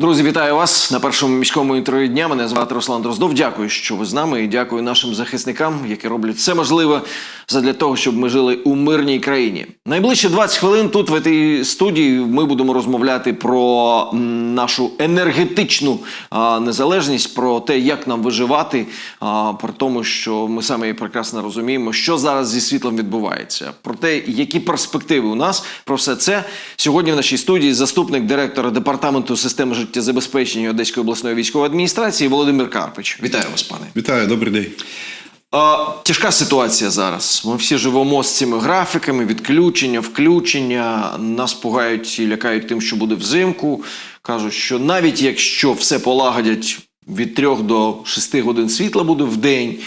Друзі, вітаю вас на першому міському інтерв'ю дня. Мене звати Руслан Дроздов. Дякую, що ви з нами, і дякую нашим захисникам, які роблять все можливе задля того, щоб ми жили у мирній країні. Найближче 20 хвилин тут, в цій студії, ми будемо розмовляти про нашу енергетичну незалежність, про те, як нам виживати, а, про тому, що ми самі прекрасно розуміємо, що зараз зі світлом відбувається, про те, які перспективи у нас. Про все це сьогодні в нашій студії заступник директора департаменту системи життєзабезпечення Одеської обласної військової адміністрації Володимир Карпич. Вітаю вас, пане. Вітаю, добрий день. А, тяжка ситуація зараз. Ми всі живемо з цими графіками, відключення, включення. Нас пугають і лякають тим, що буде взимку. Кажуть, що навіть якщо все полагодять від 3 до 6 годин світла буде в день.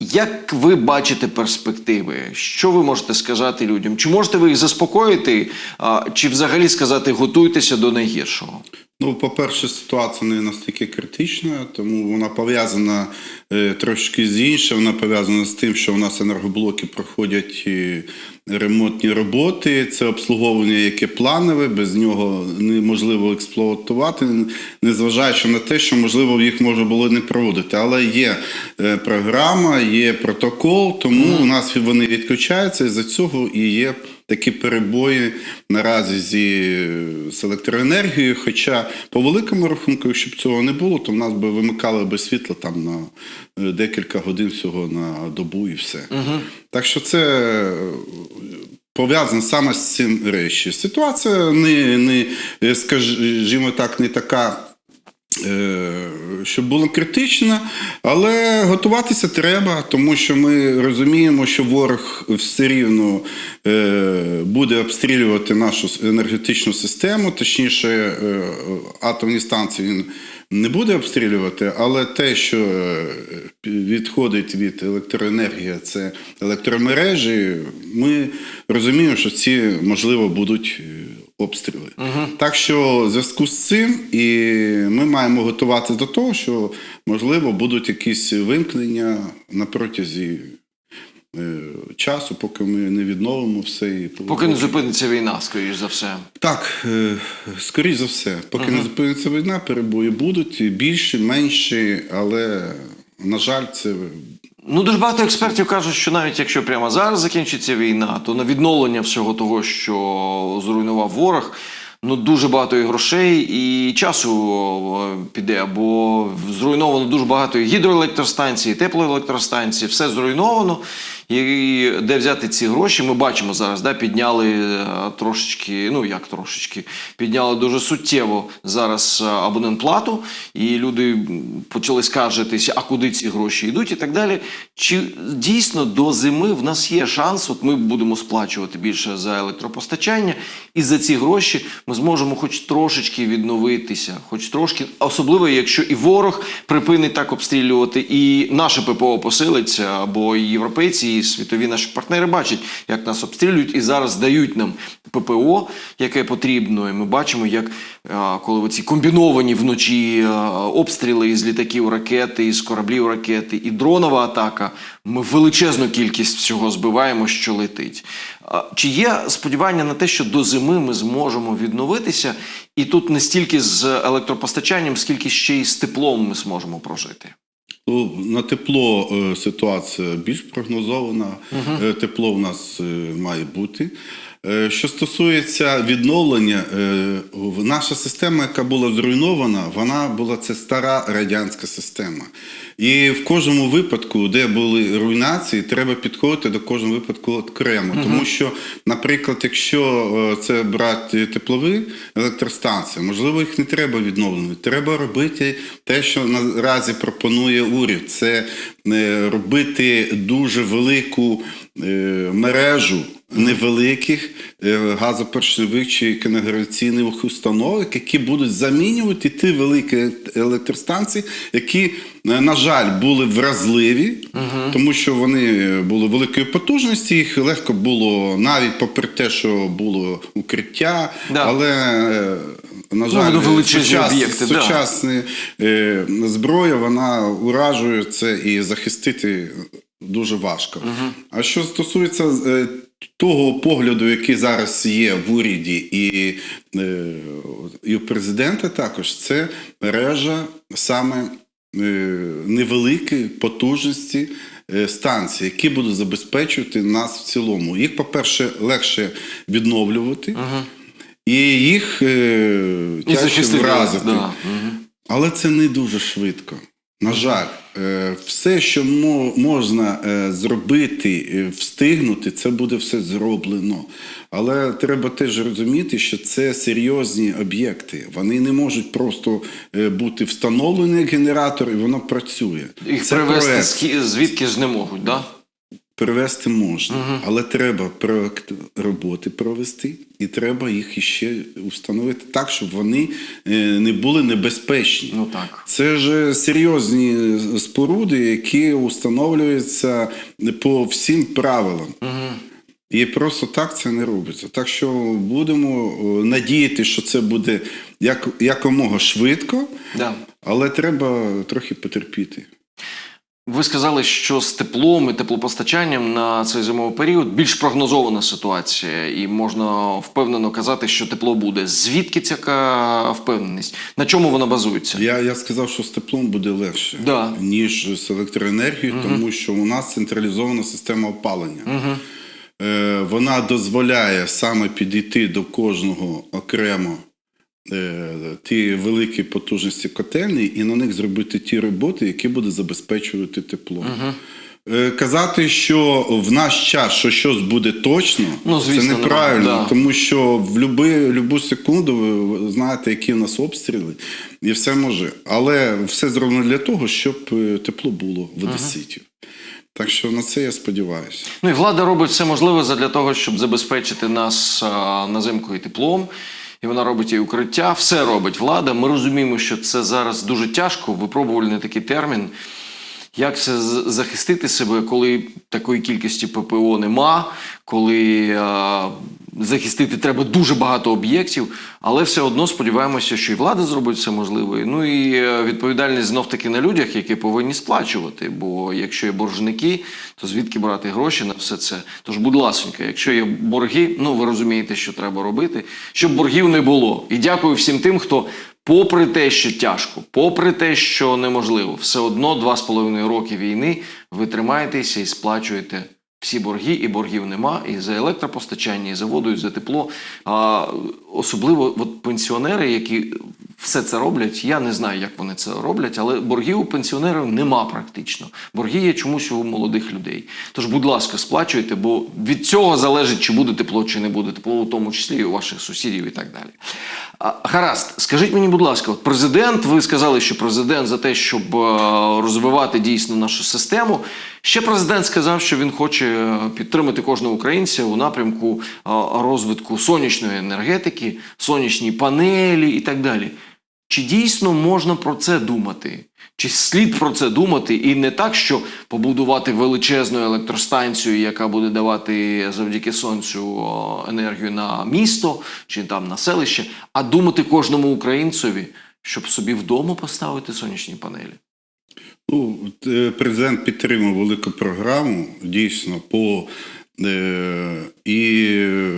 Як ви бачите перспективи? Що ви можете сказати людям? Чи можете ви їх заспокоїти, чи взагалі сказати готуйтеся до найгіршого? Ну, по-перше, ситуація не настільки критична, тому вона пов'язана е, трошки з іншим. Вона пов'язана з тим, що у нас енергоблоки проходять е, ремонтні роботи. Це обслуговування, яке планове, без нього неможливо експлуатувати, незважаючи на те, що можливо їх можна було не проводити. Але є е, програма, є протокол, тому у нас вони відключаються, і за цього і є. Такі перебої наразі зі, з електроенергією. Хоча по великому рахунку, якщо б цього не було, то в нас би вимикали би світло там на е, декілька годин всього на добу і все. Так що це е, пов'язано саме з цим речі. Ситуація не, не скажімо так, не така. Е, Щоб було критично, але готуватися треба, тому що ми розуміємо, що ворог все рівно е, буде обстрілювати нашу енергетичну систему, точніше, е, атомні станції він не буде обстрілювати, але те, що відходить від електроенергії, це електромережі, ми розуміємо, що ці можливо будуть. Обстріли. Так що в зв'язку з цим і ми маємо готуватися до того, що можливо будуть якісь вимкнення на протязі е, часу, поки ми не відновимо все. І Поки не зупиниться війна, скоріш за все. так, е, скоріш за все, поки не зупиниться війна, перебої будуть і більші, менші, але на жаль, це Ну, дуже багато експертів кажуть, що навіть якщо прямо зараз закінчиться війна, то на відновлення всього того, що зруйнував ворог, ну дуже багато і грошей, і часу піде, бо зруйновано дуже багато і гідроелектростанцій, і теплоелектростанцій, все зруйновано. І де взяти ці гроші? Ми бачимо зараз, да, підняли е, трошечки, ну як трошечки, підняли дуже суттєво зараз е, абонентплату, і люди почали скаржитися, а куди ці гроші йдуть і так далі. Чи дійсно до зими в нас є шанс? От ми будемо сплачувати більше за електропостачання, і за ці гроші ми зможемо хоч трошечки відновитися, хоч трошки, особливо якщо і ворог припинить так обстрілювати, і наше ППО посилиться, або і європейці, і світові наші партнери бачать, як нас обстрілюють, і зараз дають нам ППО, яке потрібно. І ми бачимо, як коли оці комбіновані вночі обстріли із літаків ракети, із кораблів ракети, і дронова атака, ми величезну кількість всього збиваємо, що летить. Чи є сподівання на те, що до зими ми зможемо відновитися, і тут не стільки з електропостачанням, скільки ще й з теплом ми зможемо прожити? Ну, на тепло е, ситуація більш прогнозована. Угу. Тепло в нас е, має бути. Що стосується відновлення, наша система, яка була зруйнована, вона була це стара радянська система. І в кожному випадку, де були руйнації, треба підходити до кожного випадку окремо. Тому що, наприклад, якщо е, це брати теплові електростанції, можливо, їх не треба відновлювати. Треба робити те, що наразі пропонує уряд. Це е, робити дуже велику е, мережу невеликих газопоршневих чи каналізаційних установок, які будуть замінювати ті великі електростанції, які, на жаль, були вразливі, тому що вони були великої потужності, їх легко було навіть попри те, що було укриття, Да. але е, на жаль, Ну, сучас- об'єкти, да. сучасна е, зброя вона уражує це і захистити дуже важко. А що стосується е, того погляду, який зараз є в уряді і, е, і у президента, також це мережа саме е, невеликої потужності станції, які будуть забезпечувати нас в цілому. Їх, по-перше, легше відновлювати, і їх е, тяжче вразити. Да. Мгм. Але це не дуже швидко. На жаль, Е, все, що мо- можна е, зробити, е, встигнути, це буде все зроблено. Але треба теж розуміти, що це серйозні об'єкти. Вони не можуть просто е, бути встановлені як генератор, і воно працює. Їх це привезти проект. звідки ж не можуть, да? Перевести можна, але треба проект роботи провести, і треба їх іще установити так, щоб вони е, не були небезпечні. Ну так. Це ж серйозні споруди, які установлюються по всім правилам. І просто так це не робиться. Так що будемо е, надіяти, що це буде як, якомога швидко, Да. але треба трохи потерпіти. Ви сказали, що з теплом і теплопостачанням на цей зимовий період більш прогнозована ситуація, і можна впевнено казати, що тепло буде. Звідки ця впевненість? На чому вона базується? Я, я сказав, що з теплом буде легше, Да. ніж з електроенергією, тому що у нас централізована система опалення. Е, вона дозволяє саме підійти до кожного окремо ті великі потужності котельні і на них зробити ті роботи, які будуть забезпечувати тепло. Е, Казати, що в наш час що щось буде точно, Ну, звісно, це неправильно, да. тому що в люби, любу секунду ви- знаєте, які в нас обстріли, і все може. Але все зроблено для того, щоб е, тепло було в одеситів. Так що на це я сподіваюся. Ну і влада робить все можливе для того, щоб забезпечити нас назимкою теплом. І вона робить і укриття, все робить влада. Ми розуміємо, що це зараз дуже тяжко, випробувальний такий термін. Як все захистити себе, коли такої кількості ППО нема, коли е, захистити треба дуже багато об'єктів, але все одно сподіваємося, що і влада зробить все можливе. Ну і е, відповідальність знов таки на людях, які повинні сплачувати. Бо якщо є боржники, то звідки брати гроші на все це? Тож, будь ласенька, якщо є борги, ну ви розумієте, що треба робити, щоб боргів не було. І дякую всім тим, хто. Попри те, що тяжко, попри те, що неможливо, все одно два з половиною роки війни ви тримаєтеся і сплачуєте всі борги, і боргів нема, і за електропостачання, і за воду, і за тепло. А, особливо от пенсіонери, які все це роблять, я не знаю, як вони це роблять, але боргів у пенсіонерів нема практично. Борги є чомусь у молодих людей. Тож, будь ласка, сплачуйте, бо від цього залежить, чи буде тепло, чи не буде тепло, у тому числі і у ваших сусідів і так далі. А, гаразд, скажіть мені, будь ласка, от президент, ви сказали, що президент за те, щоб е, розвивати дійсно нашу систему. Ще президент сказав, що він хоче е, підтримати кожного українця у напрямку е, розвитку сонячної енергетики, сонячні панелі і так далі. Чи дійсно можна про це думати? Чи слід про це думати і не так, що побудувати величезну електростанцію, яка буде давати завдяки сонцю енергію на місто чи там на селище, а думати кожному українцеві, щоб собі вдома поставити сонячні панелі? Ну, е, президент підтримав велику програму дійсно по е, і е,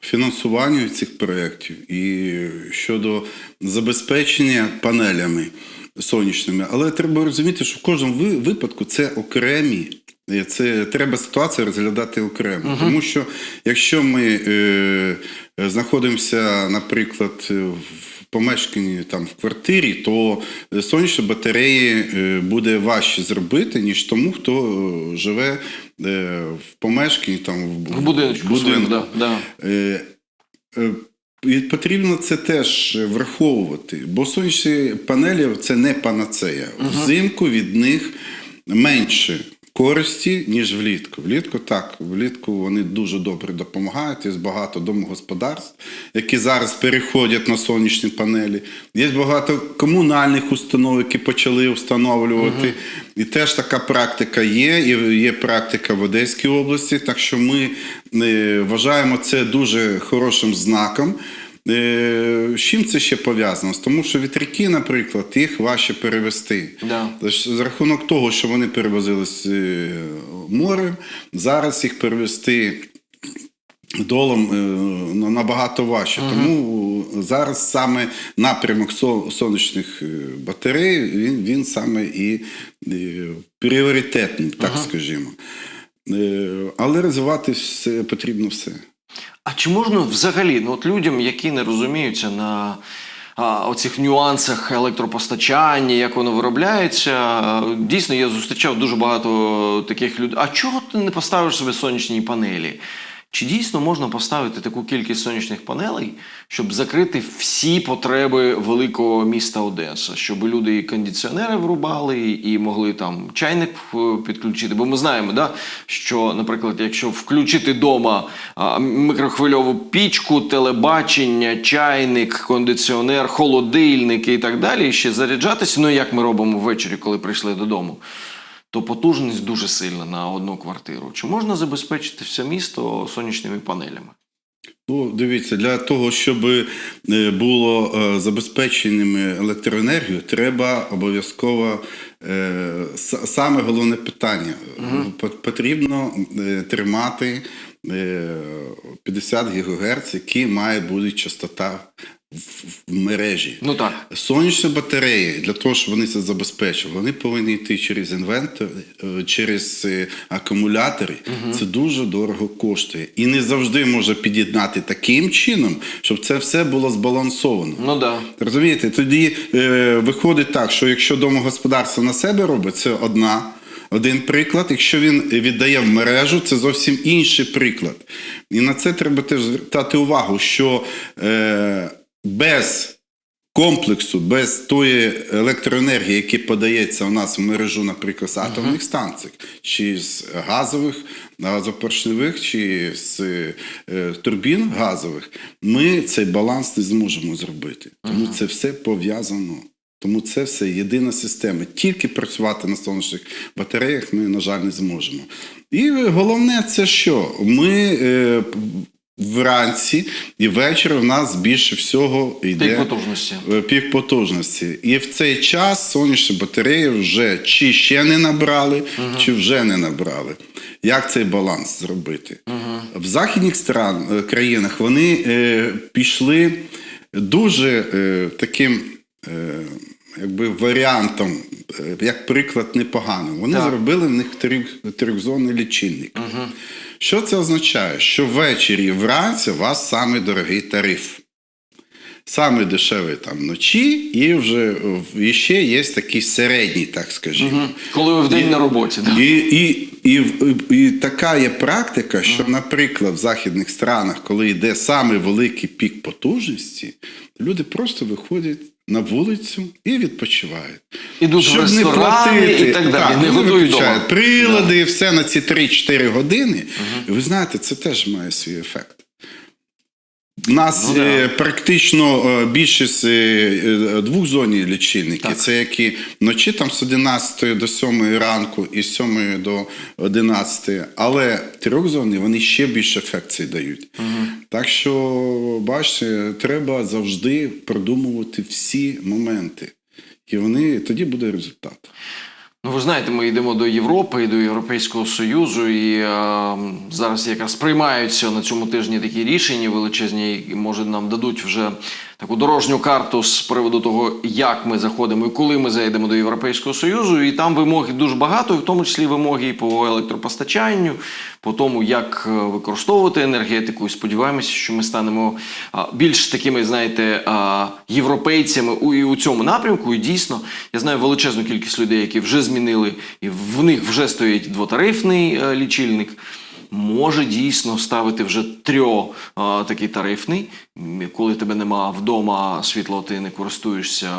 фінансуванню цих проєктів, і щодо забезпечення панелями сонячними. Але треба розуміти, що в кожному випадку це окремі. Е, Це треба ситуацію розглядати окремо. Тому що якщо ми е, знаходимося, наприклад, в помешканні там в квартирі, то сонячні батареї е, буде важче зробити, ніж тому, хто е, живе е, в помешканні там в, В будиночку своєму, да, да. Е, е, І потрібно це теж враховувати, бо сонячні панелі це не панацея. Взимку від них менше користі, ніж влітку. Влітку так, влітку вони дуже добре допомагають. Є багато домогосподарств, які зараз переходять на сонячні панелі. Є багато комунальних установ, які почали встановлювати. І теж така практика є. І є практика в Одеській області. Так що ми е, вважаємо це дуже хорошим знаком. Е, з чим це ще пов'язано? З Тому що вітряки, наприклад, їх важче перевести. Да. За рахунок того, що вони перевозились е, морем, зараз їх перевести долом е, набагато важче. Тому зараз саме напрямок сонячних батарей, він, він саме і пріоритетний, так скажімо. Е, Але розвивати все, потрібно все. А чи можна взагалі, ну от людям, які не розуміються на а, оцих нюансах електропостачання, як воно виробляється, дійсно я зустрічав дуже багато таких людей. А чого ти не поставиш собі сонячні панелі? Чи дійсно можна поставити таку кількість сонячних панелей, щоб закрити всі потреби великого міста Одеса, щоб люди і кондиціонери врубали, і могли там чайник е, підключити? Бо ми знаємо, да, що, наприклад, якщо включити вдома мікрохвильову пічку, телебачення, чайник, кондиціонер, холодильник і так далі, ще заряджатися, ну як ми робимо ввечері, коли прийшли додому то потужність дуже сильна на одну квартиру. Чи можна забезпечити все місто сонячними панелями? Ну, дивіться, для того, щоб е, було е, забезпеченими електроенергію, треба обов'язково е, саме головне питання. П- Потрібно тримати е, 50 ГГц, які має бути частота в, мережі. Ну так. Сонячні батареї для того, щоб вони це забезпечили, вони повинні йти через інвентор, е, через е, акумулятори. Це дуже дорого коштує. І не завжди може під'єднати таким чином, щоб це все було збалансовано. Ну да. Розумієте, тоді е, виходить так, що якщо домогосподарство на себе робить, це одна. Один приклад, якщо він віддає в мережу, це зовсім інший приклад. І на це треба теж звертати увагу, що е, без комплексу, без тої електроенергії, яка подається у нас в мережу, наприклад, з атомних станцій, чи з газових, газопоршневих, чи з е, турбін газових, ми цей баланс не зможемо зробити. Тому це все пов'язано. Тому це все єдина система. Тільки працювати на сонячних батареях ми, на жаль, не зможемо. І головне, це що? Ми е, вранці і ввечері в нас більше всього йде Пік потужності. е, пік потужності. І в цей час сонячні батареї вже чи ще не набрали, чи вже не набрали. Як цей баланс зробити? В західних стран, е, країнах вони е, пішли дуже е, таким. Е, Якби варіантом, е, як приклад, непоганим. Вони Так. зробили в них трьох- трьохзонний лічильник. Що це означає? Що ввечері і вранці у вас самий дорогий тариф. Саме дешевий там вночі, і вже і ще є такий середній, так скажімо. Коли ви вдень на роботі. Да. І, і, і, і, і така є практика, що, наприклад, в західних странах, коли йде саме великий пік потужності, люди просто виходять на вулицю і відпочивають. Ідуть в ресторани і так далі, не вони готують дома. прилади, все на ці 3-4 години. І ви знаєте, це теж має свій ефект. У нас Ну, да. е, практично е, більшість е, е, двохзонні лічильники. Так. Це які вночі там з 11 до 7 ранку і з 7 до 11. Але трьохзонні вони ще більше ефекції дають. Так що, бачите, треба завжди продумувати всі моменти. І вони тоді буде результат. Ну, ви знаєте, ми йдемо до Європи і до Європейського Союзу, і е, зараз якраз приймаються на цьому тижні такі рішення величезні, і, може нам дадуть вже таку дорожню карту з приводу того, як ми заходимо і коли ми зайдемо до Європейського Союзу. І там вимоги дуже багато, в тому числі вимоги по електропостачанню, по тому, як е, використовувати енергетику. І сподіваємося, що ми станемо більш такими, знаєте, європейцями у, і у цьому напрямку. І дійсно, я знаю величезну кількість людей, які вже змінили, і в них вже стоїть двотарифний е, лічильник. Може дійсно ставити вже трьо а, такий тарифний, коли тебе нема вдома, світло ти не користуєшся,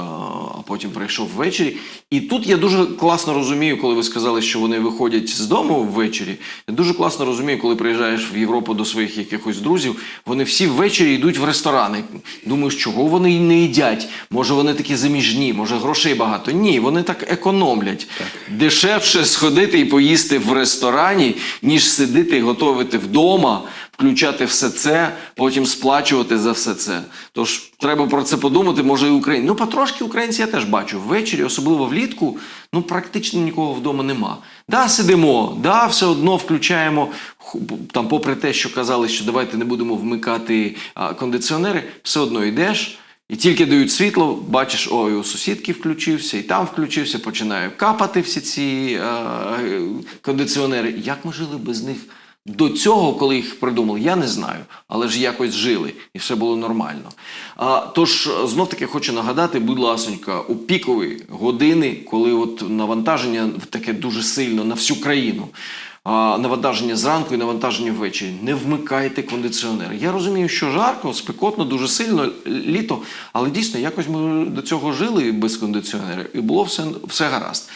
а потім прийшов ввечері. І тут я дуже класно розумію, коли ви сказали, що вони виходять з дому ввечері. Я дуже класно розумію, коли приїжджаєш в Європу до своїх якихось друзів, вони всі ввечері йдуть в ресторани. Думаєш, чого вони не їдять? Може, вони такі заміжні, може грошей багато. Ні, вони так економлять. Дешевше сходити і поїсти в ресторані, ніж сидити готувати вдома включати все це, потім сплачувати за все це. Тож треба про це подумати, може і Україні. Ну, потрошки українці я теж бачу. Ввечері, особливо влітку, ну практично нікого вдома нема. Да, сидимо, да, все одно включаємо там, попри те, що казали, що давайте не будемо вмикати кондиціонери, все одно йдеш. І тільки дають світло, бачиш, ой, у сусідки включився, і там включився, починає капати всі ці е, кондиціонери. Як ми жили без них до цього, коли їх придумали, я не знаю, але ж якось жили, і все було нормально. А, тож, знов таки хочу нагадати, будь ласонька, у пікові години, коли от навантаження таке дуже сильно на всю країну. А, навантаження зранку і навантаження ввечері. Не вмикайте кондиціонери. Я розумію, що жарко, спекотно, дуже сильно літо, але дійсно якось ми до цього жили без кондиціонерів, і було все, все гаразд.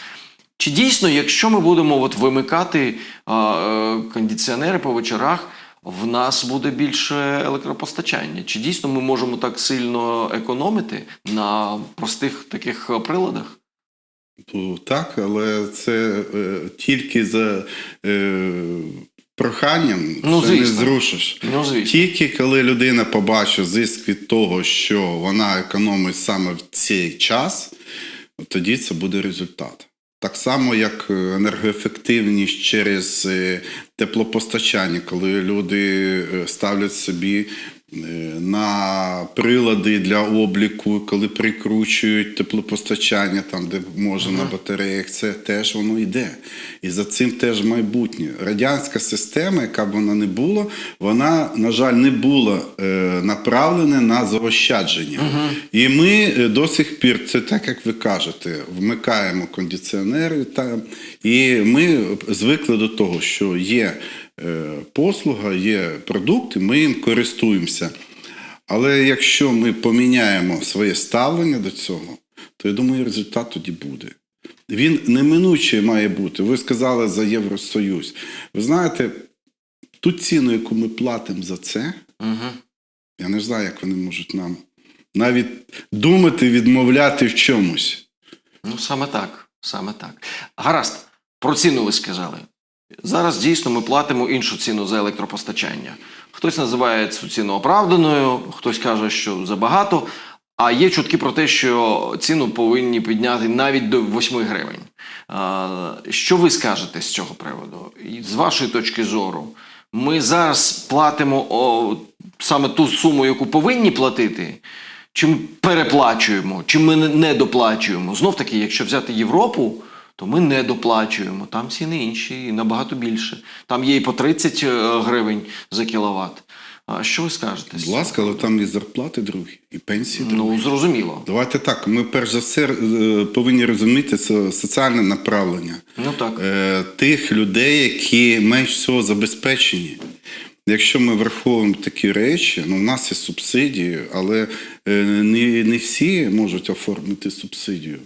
Чи дійсно, якщо ми будемо от вимикати а, е, кондиціонери по вечорах, в нас буде більше електропостачання? Чи дійсно ми можемо так сильно економити на простих таких е, приладах? Так, але це е, тільки за е, проханням Ну, це не зрушиш. Ну, звісно. Тільки коли людина побачить зиск від того, що вона економить саме в цей час, тоді це буде результат. Так само, як е, енергоефективність через е, теплопостачання, коли люди е, ставлять собі на прилади для обліку, коли прикручують теплопостачання, там, де можна на батареях, це теж воно йде. І за цим теж майбутнє. Радянська система, яка б вона не була, вона, на жаль, не була е, направлена на заощадження. І ми е, до сих пір, це так як ви кажете, вмикаємо кондиціонери там, і ми звикли до того, що є е, послуга, є продукти, ми їм користуємося. Але якщо ми поміняємо своє ставлення до цього, то я думаю, результат тоді буде. Він неминуче має бути. Ви сказали за Євросоюз. Ви знаєте, ту ціну, яку ми платимо за це, Угу. я не знаю, як вони можуть нам навіть думати, відмовляти в чомусь. Ну, саме так. Саме так. Гаразд, про ціну ви сказали. Зараз дійсно ми платимо іншу ціну за електропостачання. Хтось називає цю ціну оправданою, хтось каже, що забагато. А є чутки про те, що ціну повинні підняти навіть до 8 гривень. Що ви скажете з цього приводу? І з вашої точки зору, ми зараз платимо саме ту суму, яку повинні платити, чи ми переплачуємо, чи ми не доплачуємо. Знов таки, якщо взяти Європу, то ми не доплачуємо. Там ціни інші і набагато більше. Там є і по 30 е, гривень за кіловат. А що ви скажете? Будь ласка, але там і зарплати другі, і пенсії другі. Ну, зрозуміло. Давайте так. Ми перш за все е, повинні розуміти це соціальне направлення Ну так. е, тих людей, які менш всього забезпечені. Якщо ми враховуємо такі речі, ну в нас є субсидії, але не, не всі можуть оформити субсидію.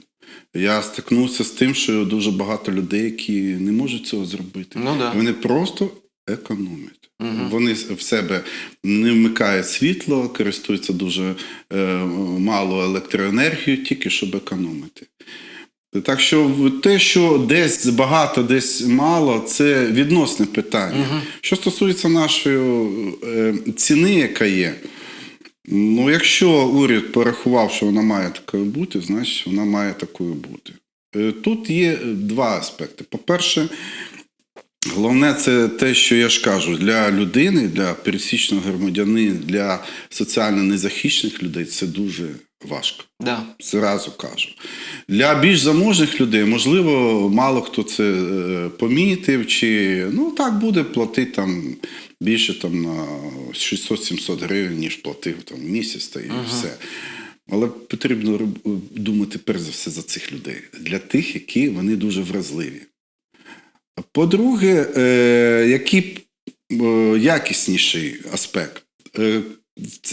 Я стикнувся з тим, що дуже багато людей, які не можуть цього зробити. Ну да. Вони просто економять. Вони в себе не вмикають світло, користуються дуже е, мало електроенергією, тільки щоб економити. Так що те, що десь багато, десь мало, це відносне питання. Що стосується нашої е, ціни, яка є, ну якщо уряд порахував, що вона має такою бути, значить вона має такою бути. Е, Тут є два аспекти. По-перше, Головне, це те, що я ж кажу, для людини, для пересічного громадянина, для соціально незахищених людей це дуже важко. Да. Зразу кажу. Для більш заможних людей, можливо, мало хто це е, помітив, чи ну так буде платити там більше там на 600-700 гривень, ніж платив там місяць та і все. Але потрібно думати перш за все за цих людей, для тих, які вони дуже вразливі. По-друге, е, який е, якісніший аспект. Е,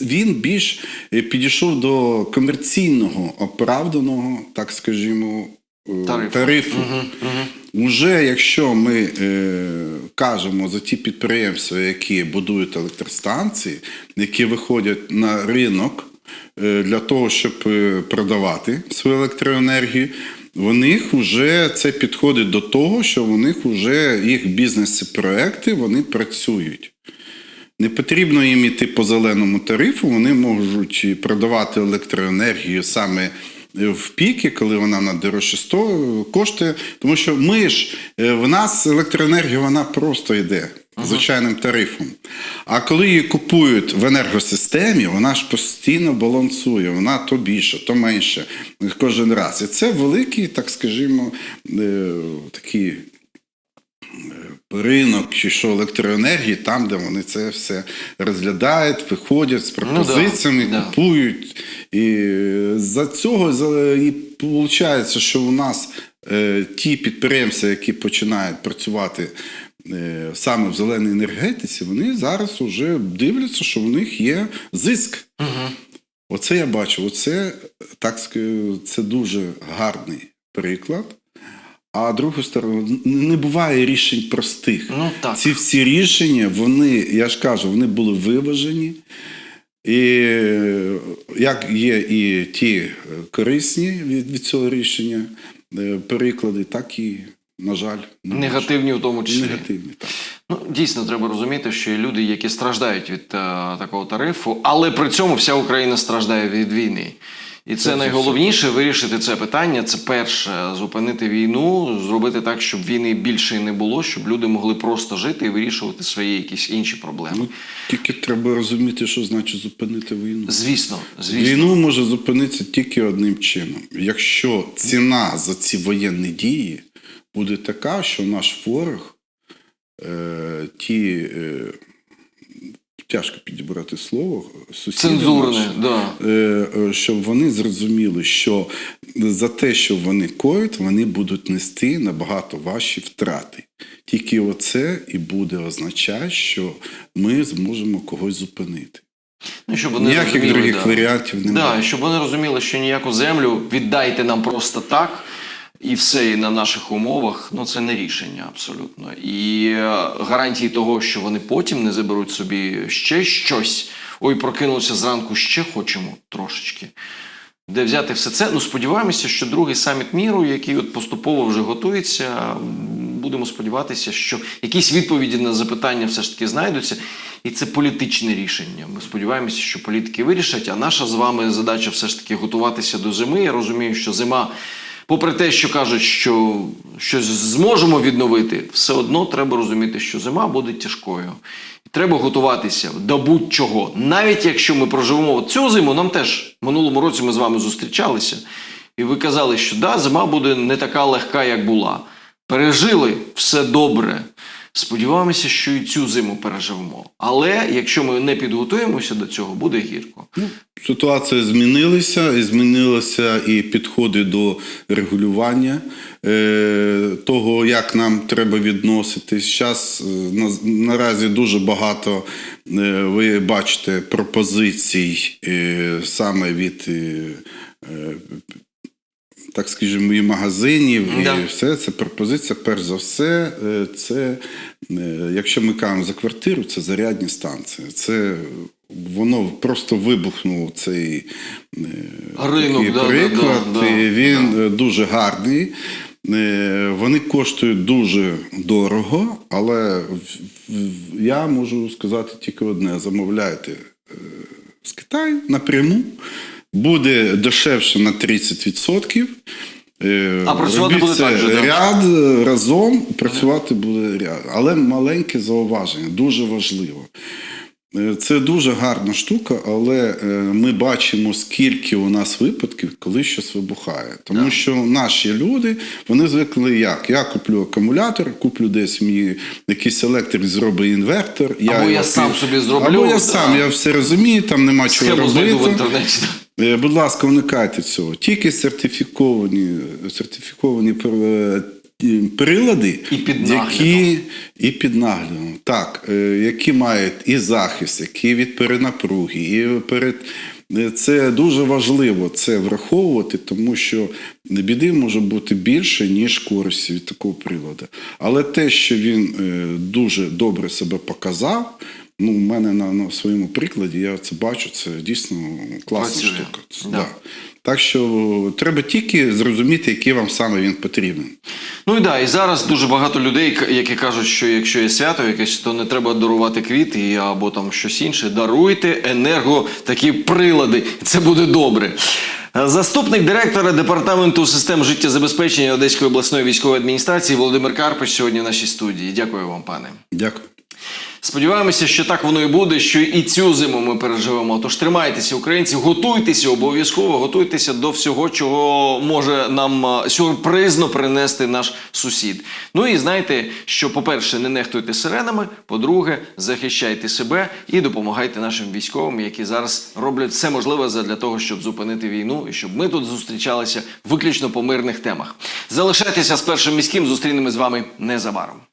він більш підійшов до комерційного оправданого, так скажімо, Тарифу. тарифу. Угу. Угу. Уже якщо ми е, кажемо за ті підприємства, які будують електростанції, які виходять на ринок е, для того, щоб е, продавати свою електроенергію, в них вже це підходить до того, що в них вже їх бізнес-проекти вони працюють. Не потрібно їм іти по зеленому тарифу, вони можуть продавати електроенергію саме в піки, коли вона на дорожче 100 коштує. Тому що ми ж е, в нас електроенергія вона просто йде звичайним тарифом. А коли її купують в енергосистемі, вона ж постійно балансує, вона то більше, то менше кожен раз. І це великий, так скажімо, е, такий ринок чи що електроенергії, там, де вони це все розглядають, виходять з пропозиціями, да. купують. І за цього за- і виходить, що у нас е, ті підприємці, які починають працювати е, саме в зеленій енергетиці, вони зараз вже дивляться, що в них є зиск. Оце я бачу, оце так це дуже гарний приклад. А другу сторону, не буває рішень простих. Ну так. Ці всі рішення, вони, я ж кажу, вони були виважені. І е, як є і ті е, корисні від, від цього рішення е, приклади, так і, на жаль, не Негативні в тому числі. негативні. Так. Ну, дійсно, треба розуміти, що є люди, які страждають від е, такого тарифу, але при цьому вся Україна страждає від війни. І це найголовніше вирішити це питання. Це перше зупинити війну, зробити так, щоб війни більше не було, щоб люди могли просто жити і вирішувати свої якісь інші проблеми. Ну, тільки треба розуміти, що значить зупинити війну. Звісно, звісно. Війну може зупинитися тільки одним чином. Якщо ціна за ці воєнні дії буде така, що наш ворог, е, ті, е, тяжко підібрати слово, сусіди да. е, е, щоб вони зрозуміли, що за те, що вони коють, вони будуть нести набагато ваші втрати. Тільки оце і буде означати, що ми зможемо когось зупинити. Ну, щоб вони Ніяких розуміли, других да. варіантів немає. Да, щоб вони розуміли, що ніяку землю віддайте нам просто так, і все і на наших умовах, ну це не рішення абсолютно. І е, гарантії того, що вони потім не заберуть собі ще щось. Ой, прокинулися зранку, ще хочемо трошечки. Де взяти все це? Ну, сподіваємося, що другий саміт міру, який от поступово вже готується, будемо сподіватися, що якісь відповіді на запитання все ж таки знайдуться. І це політичне рішення. Ми сподіваємося, що політики вирішать. А наша з вами задача все ж таки готуватися до зими. Я розумію, що зима, попри те, що кажуть, що щось зможемо відновити, все одно треба розуміти, що зима буде тяжкою. І треба готуватися до будь-чого. Навіть якщо ми проживемо цю зиму, нам теж в минулому році ми з вами зустрічалися, і ви казали, що да, зима буде не така легка, як була. Пережили все добре. Сподіваємося, що і цю зиму переживемо. Але якщо ми не підготуємося до цього, буде гірко. Ситуація змінилася, і змінилися і підходи до регулювання е, того, як нам треба відноситись. Зараз наразі дуже багато е, ви бачите пропозицій е, саме від. Так скажімо, і магазинів, Да. і все це пропозиція. Перш за все, е, це е, якщо ми кажемо за квартиру, це зарядні станції. Це воно просто вибухнув цей е, Ринок, такий да, да, приклад. да, да, і він е, дуже гарний. Вони коштують дуже дорого, але я можу сказати тільки одне: замовляйте з Китаю напряму. Буде дешевше на 30%. Е, А працювати буде це так же, ряд е, разом, працювати буде ряд. Але маленьке зауваження, дуже важливо. Е, Це дуже гарна штука, але е, ми бачимо, скільки у нас випадків, коли щось вибухає. Тому що наші люди вони звикли як? Я куплю акумулятор, куплю десь мені якийсь електрик зробить інвертор. Або я його сам собі зроблю, Або я да. сам, я все розумію, там нема чого знайду в робити. інтернеті. Е, Будь ласка, уникайте цього. Тільки сертифіковані, сертифіковані е, прилади, І під які і під наглядом, так, е, які мають і захист, які від перенапруги, і перед. Це дуже важливо це враховувати, тому що біди може бути більше, ніж користі від такого приладу. Але те, що він дуже добре себе показав, ну, в мене на, на своєму прикладі я це бачу, це дійсно класна Працює. штука. Це, Да. да. Так що треба тільки зрозуміти, який вам саме він потрібен. Ну і да, і зараз дуже багато людей, які кажуть, що якщо є свято якесь, то не треба дарувати квіти або там щось інше. Даруйте енерго такі прилади. Це буде добре. Заступник директора департаменту систем життєзабезпечення Одеської обласної військової адміністрації Володимир Карпич сьогодні в нашій студії. Дякую вам, пане. Дякую. Сподіваємося, що так воно і буде, що і цю зиму ми переживемо. Тож тримайтеся, українці, готуйтеся обов'язково, готуйтеся до всього, чого може нам сюрпризно принести наш сусід. Ну і знайте, що, по-перше, не нехтуйте сиренами, по-друге, захищайте себе і допомагайте нашим військовим, які зараз роблять все можливе для того, щоб зупинити війну і щоб ми тут зустрічалися виключно по мирних темах. Залишайтеся з першим міським. Зустрінемось з вами незабаром.